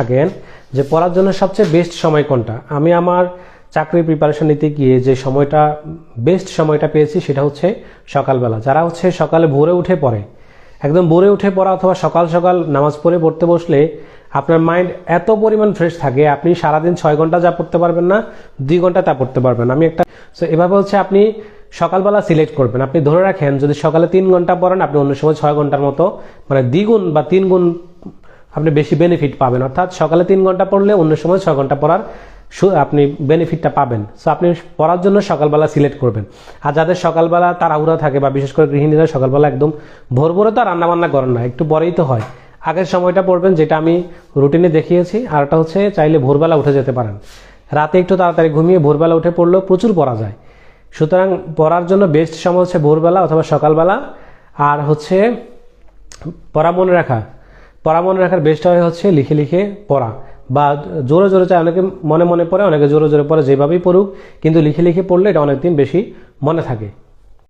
থাকেন যে পড়ার জন্য সবচেয়ে বেস্ট সময় কোনটা? আমি আমার চাকরির প্রিপারেশন নিতে গিয়ে যে সময়টা বেস্ট সময়টা পেয়েছি সেটা হচ্ছে সকালবেলা। যারা হচ্ছে সকালে ভোরে উঠে পড়ে, একদম ভোরে উঠে পড়া অথবা সকাল সকাল নামাজ পড়ে পড়তে বসলে আপনার মাইন্ড এত পরিমাণ ফ্রেশ থাকে, আপনি সারাদিন ছয় ঘণ্টা যা পড়তে পারবেন না, দুই ঘণ্টা তা পড়তে পারবেন আমি একটা সো এভাবে হচ্ছে আপনি সকালবেলা সিলেক্ট করবেন। আপনি ধরে রাখেন যদি সকালে তিন ঘণ্টা পড়েন, আপনি অন্য সময় ছয় ঘণ্টার মতো মানে দ্বিগুণ বা তিন গুণ আপনি বেশি বেনিফিট পাবেন। অর্থাৎ সকালে তিন ঘণ্টা পড়লে অন্য সময় ছয় ঘণ্টা পড়ার আপনি বেনিফিটটা পাবেন। সো আপনি পড়ার জন্য সকালবেলা সিলেক্ট করবেন। আর যাদের সকালবেলা তাড়াহুড়া থাকে বা বিশেষ করে গৃহিণীরা সকালবেলা একদম ভোর ভোরে তো রান্না বান্না করেন না, একটু পরেই তো হয়। আগের সময়টা পড়বেন যেটা আমি রুটিনে দেখিয়েছি, আর ওটা হচ্ছে চাইলে ভোরবেলা উঠে যেতে পারেন। রাতে একটু তাড়াতাড়ি ঘুমিয়ে ভোরবেলা উঠে পড়লেও প্রচুর পড়া যায়। সুতরাং পড়ার জন্য বেস্ট সময় হচ্ছে ভোরবেলা অথবা সকালবেলা। আর হচ্ছে, পড়া মনে রাখা পড়া মনে রাখার বেস্ট হয় হচ্ছে লিখে লিখে পড়া। বা জোরে জোরে চায়, অনেকে মনে মনে পড়ে, অনেকে জোরে জোরে পড়ে যেভাবেই পড়ুক, কিন্তু লিখে লিখে পড়লে এটা অনেকদিন বেশি মনে থাকে।